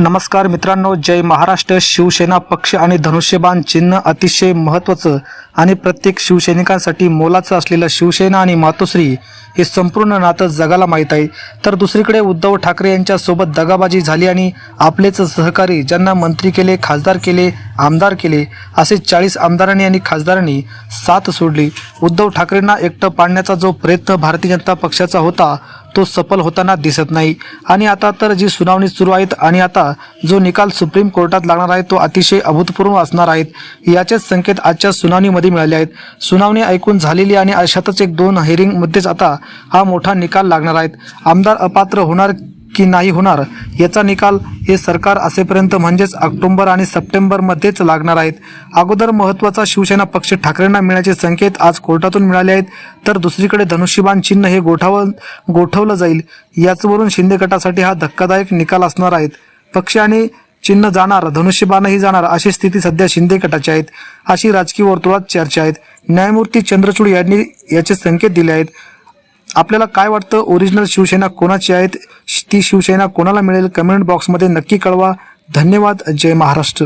नमस्कार मित्रांनो जय महाराष्ट्र. शिवसेना पक्ष आणि धनुष्यबाण चिन्ह अतिशय महत्त्वाचं आणि प्रत्येक शिवसैनिकांसाठी मोलाचं असलेलं शिवसेना आणि मातोश्री हे संपूर्ण नातं जगाला माहीत आहे. तर दुसरीकडे उद्धव ठाकरे यांच्यासोबत दगाबाजी झाली आणि आपलेच सहकारी ज्यांना मंत्री केले खासदार केले आमदार केले असे चाळीस आमदारांनी आणि खासदारांनी साथ सोडली. उद्धव ठाकरेंना एकटं पाडण्याचा जो प्रयत्न भारतीय जनता पक्षाचा होता तो सफल होताना दिसत नाही. आणि आता तर जी सुनावणी सुरू आहेत आणि आता जो निकाल सुप्रीम कोर्टात लागणार आहे तो अतिशय अभूतपूर्व असणार आहेत. याचेच संकेत आजच्या सुनावणीमध्ये मिळाले आहेत. सुनावणी ऐकून झालेली आणि अशातच एक दोन हिअरिंगमध्येच आता हा मोठा निकाल लागणार आहेत. आमदार अपात्र होणार की नाही होणार. याचा निकाल हे सरकार असेपर्यंत म्हणजेच ऑक्टोंबर आणि सप्टेंबरमध्येच लागणार आहेत. अगोदर महत्त्वाचा शिवसेना पक्ष ठाकरेंना मिळण्याचे संकेत आज कोर्टातून मिळाले आहेत. तर दुसरीकडे धनुष्यबाण चिन्ह हे गोठाव गोठवलं जाईल. याचवरून शिंदे गटासाठी हा धक्कादायक निकाल असणार आहेत. पक्ष आणि चिन्ह जाणार धनुष्यबाणही जाणार अशी स्थिती सध्या शिंदे गटाची आहेत अशी राजकीय वर्तुळात चर्चा आहेत. न्यायमूर्ती चंद्रचूड यांनी याचे संकेत दिले आहेत. आपल्याला काय वाटतं? ओरिजिनल शिवसेना कोणाची आहेत? ती शिवसेना कोणाला मिळेल? कमेंट बॉक्समध्ये नक्की कळवा. धन्यवाद. जय महाराष्ट्र.